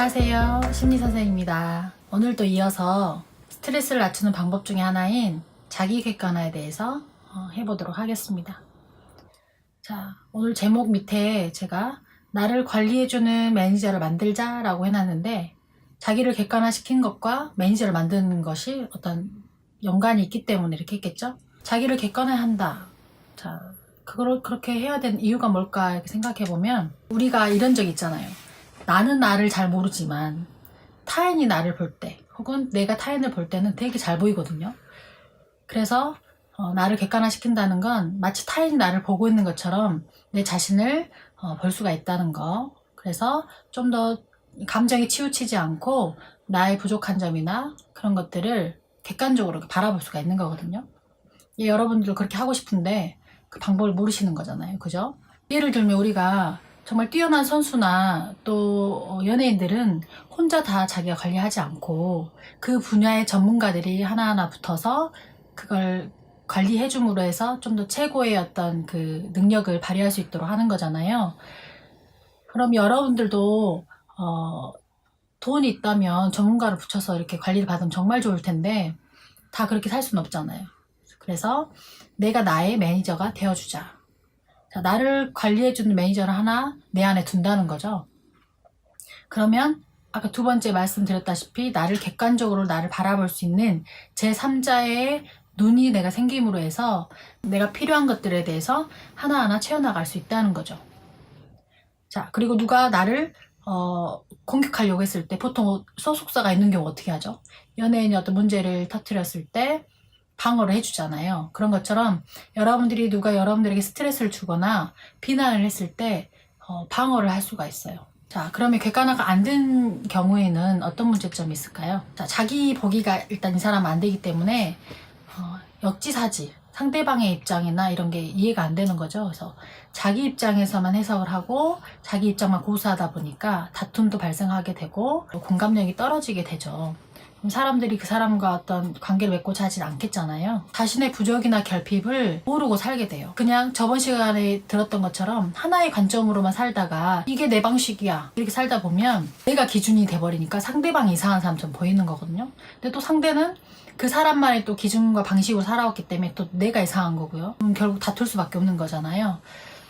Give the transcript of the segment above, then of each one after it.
안녕하세요. 심리선생입니다. 오늘도 이어서 스트레스를 낮추는 방법 중에 하나인 자기 객관화에 대해서 어, 해보도록 하겠습니다. 자, 오늘 제목 밑에 제가 나를 관리해주는 매니저를 만들자라고 해놨는데 자기를 객관화시킨 것과 매니저를 만드는 것이 어떤 연관이 있기 때문에 이렇게 했겠죠? 자기를 객관화한다. 자, 그걸 그렇게 해야 되는 이유가 뭘까 이렇게 생각해보면 우리가 이런 적 있잖아요. 나는 나를 잘 모르지만 타인이 나를 볼 때 혹은 내가 타인을 볼 때는 되게 잘 보이거든요. 그래서 어, 나를 객관화시킨다는 건 마치 타인이 나를 보고 있는 것처럼 내 자신을 어, 볼 수가 있다는 거. 그래서 좀 더 감정이 치우치지 않고 나의 부족한 점이나 그런 것들을 객관적으로 바라볼 수가 있는 거거든요. 예, 여러분들 그렇게 하고 싶은데 그 방법을 모르시는 거잖아요. 그죠? 예를 들면 우리가 정말 뛰어난 선수나 또 어, 연예인들은 혼자 다 자기가 관리하지 않고 그 분야의 전문가들이 하나하나 붙어서 그걸 관리해줌으로 해서 좀 더 최고의 어떤 그 능력을 발휘할 수 있도록 하는 거잖아요. 그럼 여러분들도 어, 돈이 있다면 전문가를 붙여서 이렇게 관리를 받으면 정말 좋을 텐데 다 그렇게 살 수는 없잖아요. 그래서 내가 나의 매니저가 되어주자. 자, 나를 관리해주는 매니저를 하나 내 안에 둔다는 거죠. 그러면 아까 두 번째 말씀드렸다시피 나를 객관적으로 나를 바라볼 수 있는 제3자의 눈이 내가 생김으로 해서 내가 필요한 것들에 대해서 하나하나 채워나갈 수 있다는 거죠. 자, 그리고 누가 나를 어, 공격하려고 했을 때 보통 소속사가 있는 경우 어떻게 하죠? 연예인이 어떤 문제를 터뜨렸을 때 방어를 해주잖아요. 그런 것처럼 여러분들이 누가 여러분들에게 스트레스를 주거나 비난을 했을 때 어, 방어를 할 수가 있어요. 자, 그러면 객관화가 안 된 경우에는 어떤 문제점이 있을까요? 자, 자기 보기가 일단 이 사람은 안 되기 때문에 어, 역지사지, 상대방의 입장이나 이런 게 이해가 안 되는 거죠. 그래서 자기 입장에서만 해석을 하고 자기 입장만 고수하다 보니까 다툼도 발생하게 되고 또 공감력이 떨어지게 되죠. 사람들이 그 사람과 어떤 관계를 맺고자 하진 않겠잖아요. 자신의 부족이나 결핍을 모르고 살게 돼요. 그냥 저번 시간에 들었던 것처럼 하나의 관점으로만 살다가 이게 내 방식이야. 이렇게 살다 보면 내가 기준이 돼버리니까 상대방이 이상한 사람처럼 보이는 거거든요. 근데 또 상대는 그 사람만의 또 기준과 방식으로 살아왔기 때문에 또 내가 이상한 거고요. 결국 다툴 수밖에 없는 거잖아요.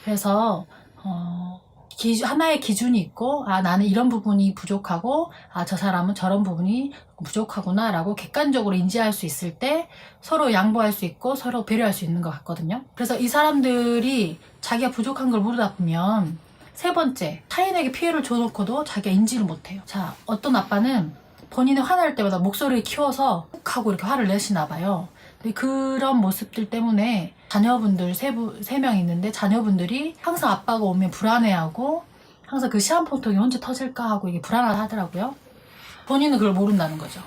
그래서 어, 기- 하나의 기준이 있고 아 나는 이런 부분이 부족하고 아 저 사람은 저런 부분이 부족하구나 라고 객관적으로 인지할 수 있을 때 서로 양보할 수 있고 서로 배려할 수 있는 것 같거든요. 그래서 이 사람들이 자기가 부족한 걸 모르다 보면 세 번째 타인에게 피해를 줘놓고도 자기가 인지를 못해요. 자 어떤 아빠는 본인이 화날 때마다 목소리를 키워서 훅 하고 이렇게 화를 내시나 봐요. 근데 그런 모습들 때문에 자녀분들 세, 명 있는데 자녀분들이 항상 아빠가 오면 불안해하고 항상 그 시한폭통이 언제 터질까 하고 이게 불안하더라고요. 본인은 그걸 모른다는 거죠.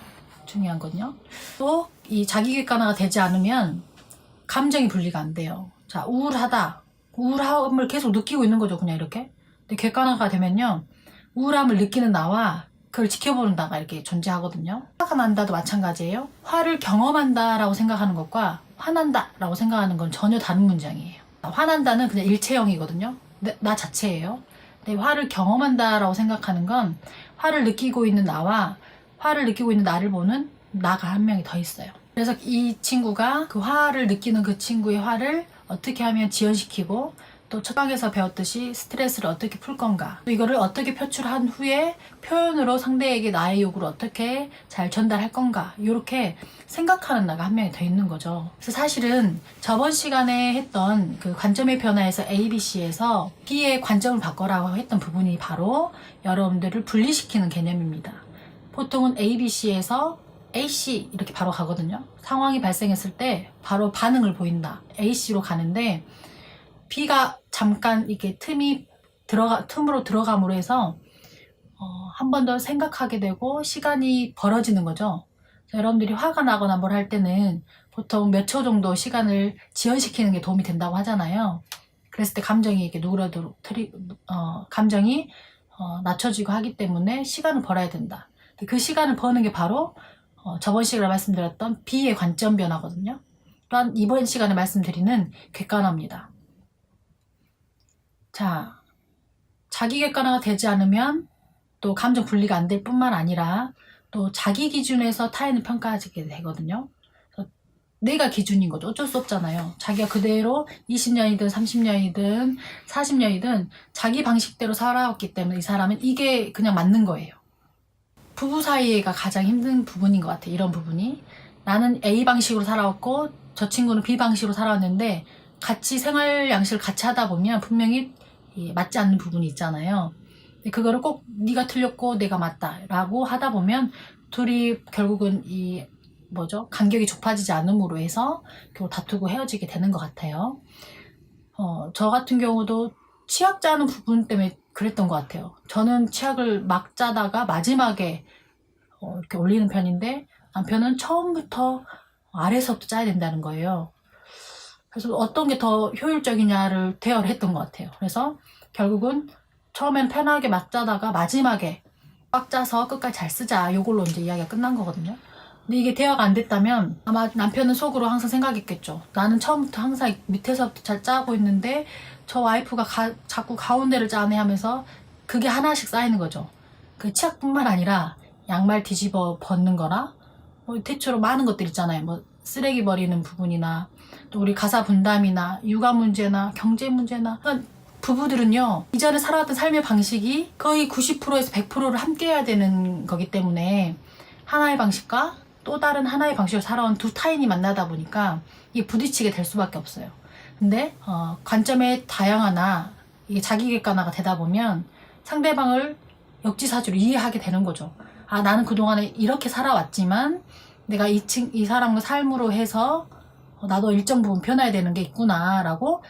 중요한 건요. 또 이 자기 객관화가 되지 않으면 감정이 분리가 안 돼요. 자, 우울하다. 우울함을 계속 느끼고 있는 거죠. 그냥 이렇게. 근데 객관화가 되면요. 우울함을 느끼는 나와 그걸 지켜보는 나가 이렇게 존재하거든요. 화가 난다도 마찬가지예요. 화를 경험한다라고 생각하는 것과 화난다라고 생각하는 건 전혀 다른 문장이에요. 화난다는 그냥 일체형이거든요. 내- 나 자체예요. 근데 화를 경험한다라고 생각하는 건 화를 느끼고 있는 나와 화를 느끼고 있는 나를 보는 나가 한 명이 더 있어요. 그래서 이 친구가 그 화를 느끼는 그 친구의 화를 어떻게 하면 지연시키고 또 첫방에서 배웠듯이 스트레스를 어떻게 풀 건가 또 이거를 어떻게 표출한 후에 표현으로 상대에게 나의 욕구를 어떻게 잘 전달할 건가 이렇게 생각하는 나가 한 명이 더 있는 거죠 그래서 사실은 저번 시간에 했던 그 관점의 변화에서 ABC에서 B의 관점을 바꿔라고 했던 부분이 바로 여러분들을 분리시키는 개념입니다 보통은 ABC에서 AC 이렇게 바로 가거든요. 상황이 발생했을 때 바로 반응을 보인다. AC로 가는데 B가 잠깐 이렇게 틈이 들어가 틈으로 들어감으로 해서 어, 한 번 더 생각하게 되고 시간이 벌어지는 거죠. 여러분들이 화가 나거나 뭘 할 때는 보통 몇 초 정도 시간을 지연시키는 게 도움이 된다고 하잖아요. 그랬을 때 감정이 이렇게 누그러도록 트리, 어, 감정이 어, 낮춰지고 하기 때문에 시간을 벌어야 된다. 그 시간을 버는 게 바로 어, 저번 시간에 말씀드렸던 B의 관점 변화거든요. 또한 이번 시간에 말씀드리는 객관화입니다. 자, 자기 객관화가 되지 않으면 또 감정 분리가 안 될 뿐만 아니라 또 자기 기준에서 타인을 평가하게 되거든요. 내가 기준인 거죠. 어쩔 수 없잖아요. 자기가 그대로 20년이든 30년이든 40년이든 자기 방식대로 살아왔기 때문에 이 사람은 이게 그냥 맞는 거예요. 부부 사이가 가장 힘든 부분인 것 같아요. 이런 부분이. 나는 A 방식으로 살아왔고 저 친구는 B 방식으로 살아왔는데 같이 생활 양식을 같이 하다 보면 분명히 이 맞지 않는 부분이 있잖아요. 그거를 꼭 네가 틀렸고 내가 맞다라고 하다 보면 둘이 결국은 이 뭐죠 간격이 좁아지지 않음으로 해서 결국 다투고 헤어지게 되는 것 같아요. 어, 저 같은 경우도 치약 짜는 부분 때문에 그랬던 것 같아요. 저는 치약을 막 짜다가 마지막에 어, 이렇게 올리는 편인데 남편은 처음부터 아래서부터 짜야 된다는 거예요. 그래서 어떤 게 더 효율적이냐를 대화를 했던 것 같아요. 그래서 결국은 처음엔 편하게 막 짜다가 마지막에 꽉 짜서 끝까지 잘 쓰자. 요걸로 이제 이야기가 끝난 거거든요. 근데 이게 대화가 안 됐다면 아마 남편은 속으로 항상 생각했겠죠. 나는 처음부터 항상 밑에서부터 잘 짜고 있는데 저 와이프가 가- 자꾸 가운데를 짜네 하면서 그게 하나씩 쌓이는 거죠. 그 치약뿐만 아니라 양말 뒤집어 벗는 거나 뭐 대체로 많은 것들 있잖아요. 뭐 쓰레기 버리는 부분이나 또 우리 가사 분담이나 육아 문제나 경제 문제나 그러니까 부부들은요 이전에 살아왔던 삶의 방식이 거의 90%에서 100%를 함께 해야 되는 거기 때문에 하나의 방식과 또 다른 하나의 방식으로 살아온 두 타인이 만나다 보니까 이게 부딪히게 될 수밖에 없어요. 근데 어, 관점의 다양하나 이게 자기 객관화가 되다 보면 상대방을 역지사지로 이해하게 되는 거죠. 아 나는 그동안에 이렇게 살아왔지만 내가 이, 친, 이 사람과 삶으로 해서 어, 나도 일정 부분 변해야 되는 게 있구나라고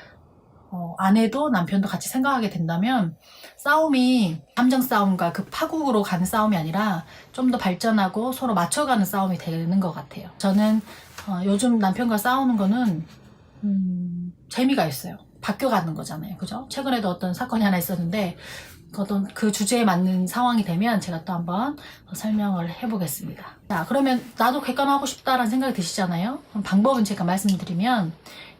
어, 아내도 남편도 같이 생각하게 된다면 싸움이 감정 싸움과 그 파국으로 가는 싸움이 아니라 좀 더 발전하고 서로 맞춰가는 싸움이 되는 것 같아요. 저는 어, 요즘 남편과 싸우는 거는 음, 재미가 있어요. 바뀌어가는 거잖아요. 그죠? 최근에도 어떤 사건이 하나 있었는데 어떤 그 주제에 맞는 상황이 되면 제가 또 한번 설명을 해보겠습니다. 자, 그러면 나도 객관하고 싶다라는 생각이 드시잖아요. 그럼 방법은 제가 말씀드리면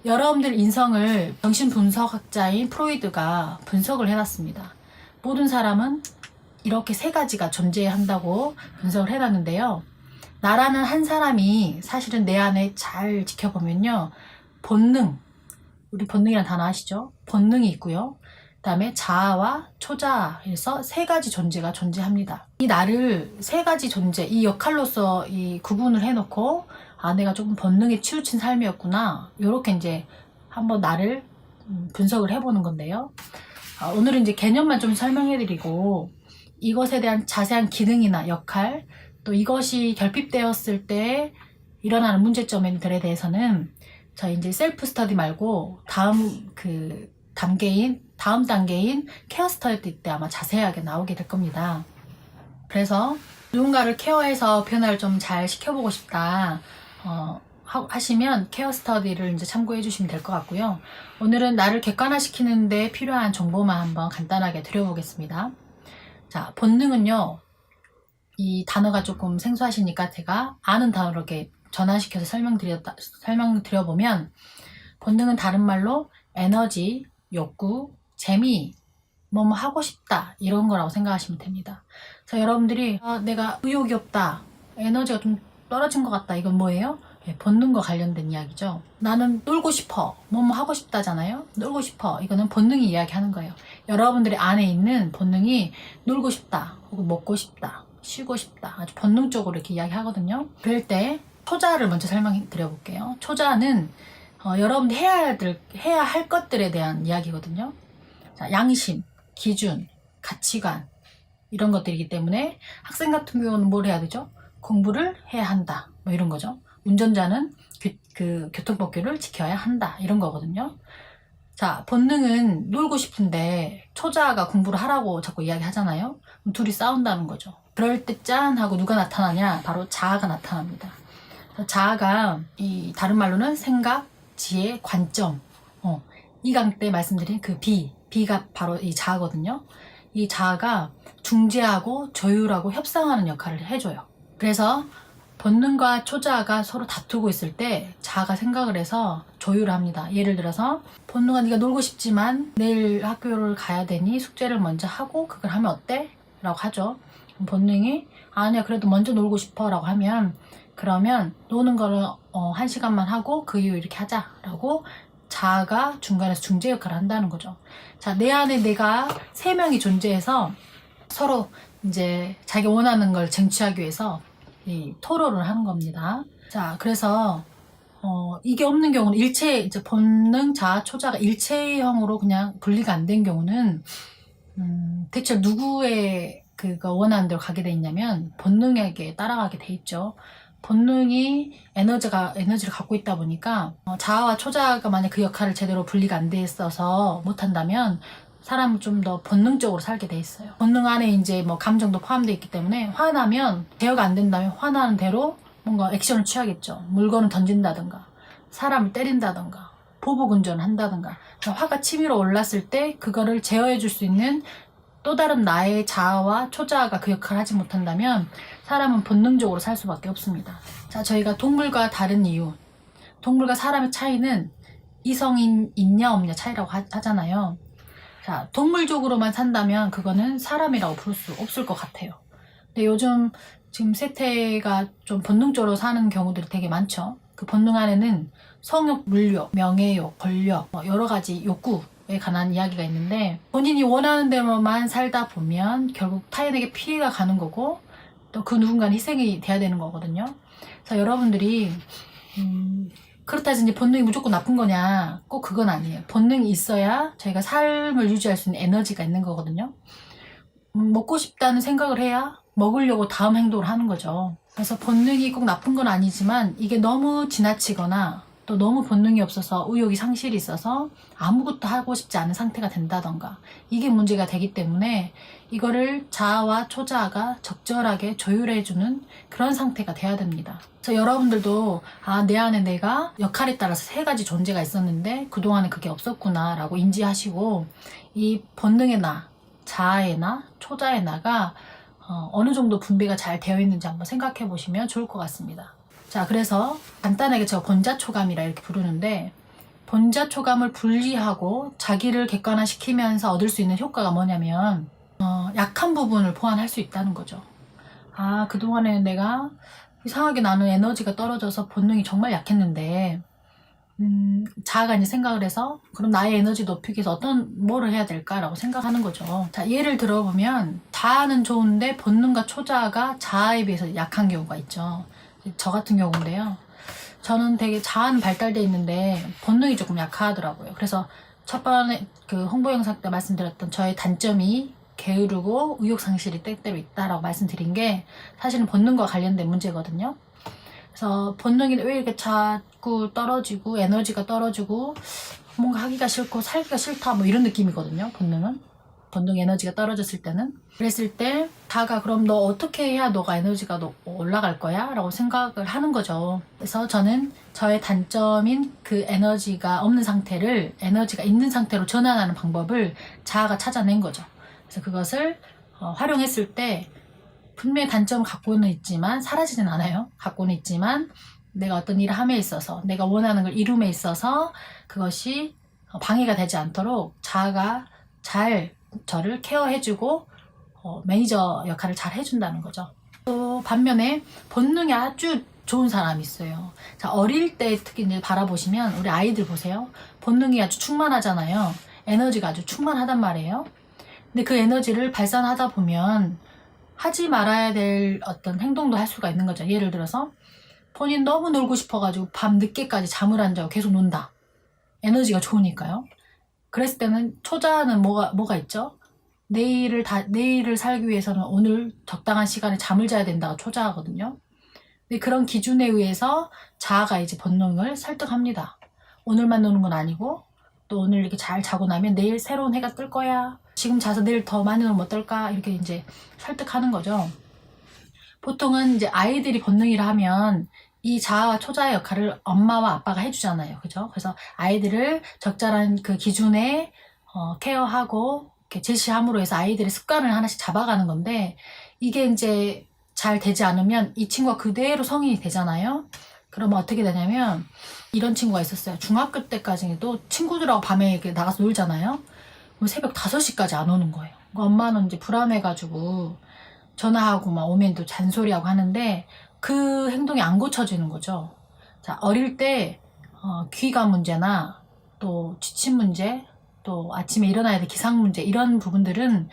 여러분들 인성을 정신분석학자인 프로이드가 분석을 해놨습니다. 모든 사람은 이렇게 세 가지가 존재한다고 분석을 해놨는데요. 나라는 한 사람이 사실은 내 안에 잘 지켜보면요. 본능, 우리 본능이라는 단어 아시죠? 본능이 있고요. 그 다음에 자아와 초자에서 세 가지 존재가 존재합니다. 이 나를 세 가지 존재, 이 역할로서 이 구분을 해놓고, 아, 내가 조금 본능에 치우친 삶이었구나. 요렇게 이제 한번 나를 음, 분석을 해보는 건데요. 아, 오늘은 이제 개념만 좀 설명해드리고, 이것에 대한 자세한 기능이나 역할, 또 이것이 결핍되었을 때 일어나는 문제점들에 대해서는 저희 이제 셀프 스터디 말고 다음 그 단계인 다음 단계인 케어 스터디 때 아마 자세하게 나오게 될 겁니다. 그래서 누군가를 케어해서 변화를 좀 잘 시켜보고 싶다. 어, 하- 하시면 케어 스터디를 이제 참고해 주시면 될 것 같고요. 오늘은 나를 객관화시키는데 필요한 정보만 한번 간단하게 드려보겠습니다. 자, 본능은요, 이 단어가 조금 생소하시니까 제가 아는 단어로 이렇게 전환시켜서 설명드렸다, 설명드려보면, 본능은 다른 말로 에너지, 욕구, 재미, 뭐 뭐 하고 싶다, 이런 거라고 생각하시면 됩니다. 자, 여러분들이, 아, 내가 의욕이 없다, 에너지가 좀 떨어진 것 같다, 이건 뭐예요? 예, 본능과 관련된 이야기죠. 나는 놀고 싶어, 뭐 뭐 하고 싶다잖아요? 놀고 싶어, 이거는 본능이 이야기하는 거예요. 여러분들의 안에 있는 본능이 놀고 싶다, 혹은 먹고 싶다, 쉬고 싶다, 아주 본능적으로 이렇게 이야기하거든요. 그럴 때 초자를 먼저 설명해 드려 볼게요. 초자는 어, 여러분들이 해야, 될, 해야 할 것들에 대한 이야기거든요. 자, 양심, 기준, 가치관 이런 것들이기 때문에 학생 같은 경우는 뭘 해야 되죠? 공부를 해야 한다. 뭐 이런 거죠. 운전자는 교, 그 교통법규를 지켜야 한다. 이런 거거든요. 자, 본능은 놀고 싶은데 초자가 공부를 하라고 자꾸 이야기 하잖아요. 그럼 둘이 싸운다는 거죠. 그럴 때 짠 하고 누가 나타나냐? 바로 자아가 나타납니다. 자아가 이 다른 말로는 생각, 지혜, 관점. 어, 이강때 말씀드린 그 비, 비가 바로 이 자아거든요. 이 자아가 중재하고 조율하고 협상하는 역할을 해줘요. 그래서 본능과 초자아가 서로 다투고 있을 때 자아가 생각을 해서 조율을 합니다. 예를 들어서 본능아 네가 놀고 싶지만 내일 학교를 가야 되니 숙제를 먼저 하고 그걸 하면 어때? 라고 하죠. 본능이 아니야 그래도 먼저 놀고 싶어 라고 하면 그러면 노는 거를 어, 한 시간만 하고 그 이후 이렇게 하자라고 자아가 중간에서 중재 역할을 한다는 거죠. 자, 내 안에 내가 세 명이 존재해서 서로 이제 자기 원하는 걸 쟁취하기 위해서 이 토론을 하는 겁니다. 자, 그래서 어, 이게 없는 경우는 일체 이제 본능, 자아, 초자가 일체형으로 그냥 분리가 안 된 경우는 음, 대체 누구의 그거 원하는 대로 가게 돼 있냐면 본능에게 따라가게 돼 있죠. 본능이 에너지가 에너지를 갖고 있다 보니까 어, 자아와 초자가 만약 그 역할을 제대로 분리가 안 돼 있어서 못한다면 사람은 좀 더 본능적으로 살게 돼 있어요. 본능 안에 이제 뭐 감정도 포함되어 있기 때문에 화나면 제어가 안 된다면 화나는 대로 뭔가 액션을 취하겠죠. 물건을 던진다든가 사람을 때린다든가 보복 운전을 한다든가 그러니까 화가 치밀어 올랐을 때 그거를 제어해 줄 수 있는 또 다른 나의 자아와 초자아가 그 역할을 하지 못한다면 사람은 본능적으로 살 수밖에 없습니다. 자, 저희가 동물과 다른 이유. 동물과 사람의 차이는 이성인 있냐 없냐 차이라고 하, 하잖아요. 자, 동물적으로만 산다면 그거는 사람이라고 부를 수 없을 것 같아요. 근데 요즘 지금 세태가 좀 본능적으로 사는 경우들이 되게 많죠. 그 본능 안에는 성욕, 물욕, 명예욕, 권력, 뭐 여러 가지 욕구에 관한 이야기가 있는데 본인이 원하는 대로만 살다 보면 결국 타인에게 피해가 가는 거고 또 그 누군가는 희생이 돼야 되는 거거든요. 그래서 여러분들이 음, 그렇다 해서 이제 본능이 무조건 나쁜 거냐? 꼭 그건 아니에요. 본능이 있어야 저희가 삶을 유지할 수 있는 에너지가 있는 거거든요. 음, 먹고 싶다는 생각을 해야 먹으려고 다음 행동을 하는 거죠. 그래서 본능이 꼭 나쁜 건 아니지만 이게 너무 지나치거나 또 너무 본능이 없어서 의욕이 상실이 있어서 아무것도 하고 싶지 않은 상태가 된다던가 이게 문제가 되기 때문에 이거를 자아와 초자아가 적절하게 조율해주는 그런 상태가 돼야 됩니다. 그래서 여러분들도 아, 내 안에 내가 역할에 따라서 세 가지 존재가 있었는데 그동안에 그게 없었구나 라고 인지하시고 이 본능의 나, 자아의 나, 초자의 나가 어, 느 정도 분배가 잘 되어 있는지 한번 생각해 보시면 좋을 것 같습니다. 자, 그래서 간단하게 제가 본자초감이라 이렇게 부르는데 본자초감을 분리하고 자기를 객관화시키면서 얻을 수 있는 효과가 뭐냐면 어, 약한 부분을 보완할 수 있다는 거죠. 아, 그동안에 내가 이상하게 나는 에너지가 떨어져서 본능이 정말 약했는데 음, 자아가 이제 생각을 해서 그럼 나의 에너지 높이기 위해서 어떤 뭐를 해야 될까라고 생각하는 거죠. 자, 예를 들어보면 자아는 좋은데 본능과 초자아가 자아에 비해서 약한 경우가 있죠. 저 같은 경우인데요. 저는 되게 자아는 발달돼 있는데 본능이 조금 약하더라고요. 그래서 첫 번에 그 홍보 영상 때 말씀드렸던 저의 단점이 게으르고 의욕 상실이 때때로 있다라고 말씀드린 게 사실은 본능과 관련된 문제거든요. 그래서 본능이 왜 이렇게 자꾸 떨어지고 에너지가 떨어지고 뭔가 하기가 싫고 살기가 싫다 뭐 이런 느낌이거든요. 본능은 본능 에너지가 떨어졌을 때는 그랬을 때 다가 그럼 너 어떻게 해야 너가 에너지가 너- 올라갈 거야? 라고 생각을 하는 거죠. 그래서 저는 저의 단점인 그 에너지가 없는 상태를 에너지가 있는 상태로 전환하는 방법을 자아가 찾아낸 거죠. 그래서 그것을 어, 활용했을 때 분명히 단점을 갖고는 있지만 사라지진 않아요. 갖고는 있지만 내가 어떤 일을 함에 있어서 내가 원하는 걸 이룸에 있어서 그것이 어, 방해가 되지 않도록 자아가 잘 저를 케어해주고 어, 매니저 역할을 잘 해준다는 거죠. 또 반면에 본능이 아주 좋은 사람이 있어요. 자, 어릴 때 특히 이제 바라보시면 우리 아이들 보세요. 본능이 아주 충만하잖아요. 에너지가 아주 충만하단 말이에요. 근데 그 에너지를 발산하다 보면 하지 말아야 될 어떤 행동도 할 수가 있는 거죠. 예를 들어서 본인 너무 놀고 싶어가지고 밤 늦게까지 잠을 안 자고 계속 논다. 에너지가 좋으니까요. 그랬을 때는 초자는 뭐가 뭐가 있죠? 내일을 다 내일을 살기 위해서는 오늘 적당한 시간에 잠을 자야 된다가 초자하거든요. 근데 그런 기준에 의해서 자아가 이제 본능을 설득합니다. 오늘만 노는 건 아니고 또 오늘 이렇게 잘 자고 나면 내일 새로운 해가 뜰 거야. 지금 자서 내일 더 많이 놀면 어떨까? 이렇게 이제 설득하는 거죠. 보통은 이제 아이들이 본능이라 하면 이 자아와 초자의 역할을 엄마와 아빠가 해주잖아요. 그죠? 그래서 아이들을 적절한 그 기준에 어, 케어하고 이렇게 제시함으로 해서 아이들의 습관을 하나씩 잡아가는 건데 이게 이제 잘 되지 않으면 이 친구가 그대로 성인이 되잖아요. 그러면 어떻게 되냐면 이런 친구가 있었어요. 중학교 때까지도 친구들하고 밤에 나가서 놀잖아요. 그럼 새벽 5시까지 안 오는 거예요. 그러니까 엄마는 이제 불안해가지고 전화하고 막 오면 또 잔소리하고 하는데 그 행동이 안 고쳐지는 거죠. 자, 어릴 때 어, 귀가 문제나 또 지침 문제, 또 아침에 일어나야 될 기상 문제 이런 부분들은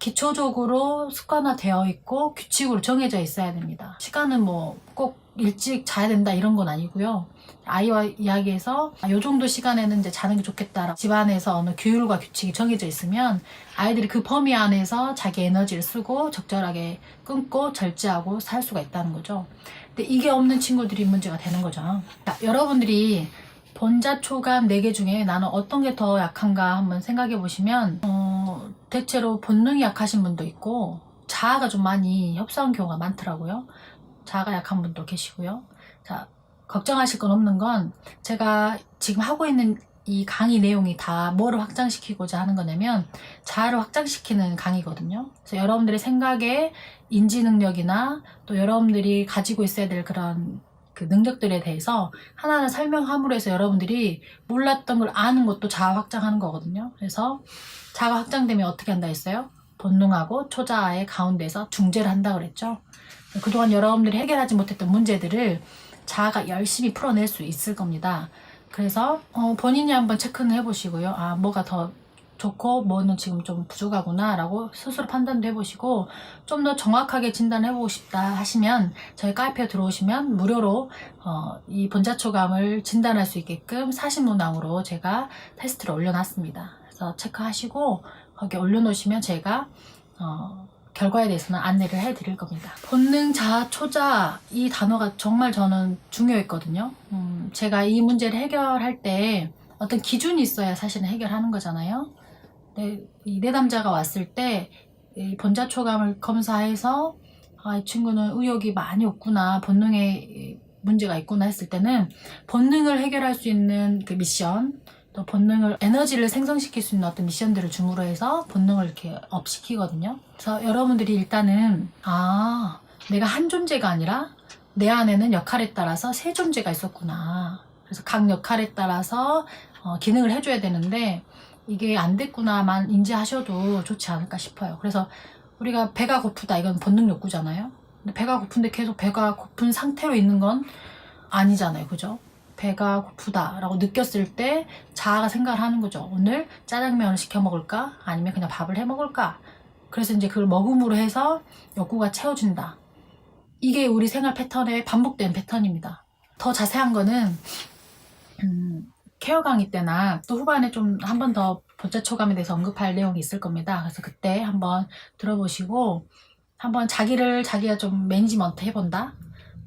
기초적으로 습관화되어 있고 규칙으로 정해져 있어야 됩니다. 시간은 뭐 꼭 일찍 자야 된다 이런 건 아니고요. 아이와 이야기해서 아, 요 정도 시간에는 이제 자는 게 좋겠다. 집안에서 어느 규율과 규칙이 정해져 있으면 아이들이 그 범위 안에서 자기 에너지를 쓰고 적절하게 끊고 절제하고 살 수가 있다는 거죠. 근데 이게 없는 친구들이 문제가 되는 거죠. 자, 여러분들이 본자 초감 4개 중에 나는 어떤 게 더 약한가 한번 생각해 보시면 어, 대체로 본능이 약하신 분도 있고 자아가 좀 많이 협소한 경우가 많더라고요. 자아가 약한 분도 계시고요. 자, 걱정하실 건 없는 건 제가 지금 하고 있는 이 강의 내용이 다 뭐를 확장시키고자 하는 거냐면 자아를 확장시키는 강의거든요. 그래서 여러분들의 생각에 인지 능력이나 또 여러분들이 가지고 있어야 될 그런 그 능력들에 대해서 하나하나 설명함으로 해서 여러분들이 몰랐던 걸 아는 것도 자아 확장하는 거거든요. 그래서 자아 확장되면 어떻게 한다 했어요? 본능하고 초자아의 가운데서 중재를 한다 그랬죠. 그동안 여러분들이 해결하지 못했던 문제들을 자아가 열심히 풀어낼 수 있을 겁니다. 그래서 어, 본인이 한번 체크는 해보시고요. 아 뭐가 더 좋고 뭐는 지금 좀 부족하구나 라고 스스로 판단도 해보시고 좀 더 정확하게 진단해보고 싶다 하시면 저희 카페에 들어오시면 무료로 어, 이 본자초감을 진단할 수 있게끔 사진문항으로 제가 테스트를 올려놨습니다. 그래서 체크하시고 거기 올려놓으시면 제가 어, 결과에 대해서는 안내를 해드릴 겁니다. 본능, 자아, 초자 이 단어가 정말 저는 중요했거든요. 음, 제가 이 문제를 해결할 때 어떤 기준이 있어야 사실은 해결하는 거잖아요. 네, 이 내담자가 왔을 때이 본자초감을 검사해서 아, 이 친구는 의욕이 많이 없구나, 본능에 문제가 있구나 했을 때는 본능을 해결할 수 있는 그 미션, 또 본능을 에너지를 생성시킬 수 있는 어떤 미션들을 줌으로 해서 본능을 이렇게 업 시키거든요. 그래서 여러분들이 일단은 아 내가 한 존재가 아니라 내 안에는 역할에 따라서 세 존재가 있었구나. 그래서 각 역할에 따라서 어, 기능을 해줘야 되는데 이게 안 됐구나만 인지하셔도 좋지 않을까 싶어요. 그래서 우리가 배가 고프다 이건 본능 욕구잖아요. 근데 배가 고픈데 계속 배가 고픈 상태로 있는 건 아니잖아요. 그죠? 배가 고프다라고 느꼈을 때 자아가 생각을 하는 거죠. 오늘 짜장면을 시켜 먹을까? 아니면 그냥 밥을 해 먹을까? 그래서 이제 그걸 먹음으로 해서 욕구가 채워진다. 이게 우리 생활 패턴의 반복된 패턴입니다. 더 자세한 거는 음, 케어 강의 때나 또 후반에 좀 한 번 더 본자 초감에 대해서 언급할 내용이 있을 겁니다. 그래서 그때 한번 들어보시고 한번 자기를 자기가 좀 매니지먼트 해본다.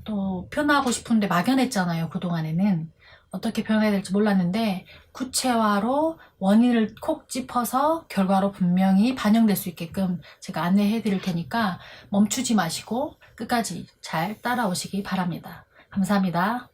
또 표현하고 싶은데 막연했잖아요. 그동안에는. 어떻게 표현해야 될지 몰랐는데 구체화로 원인을 콕 짚어서 결과로 분명히 반영될 수 있게끔 제가 안내해 드릴 테니까 멈추지 마시고 끝까지 잘 따라오시기 바랍니다. 감사합니다.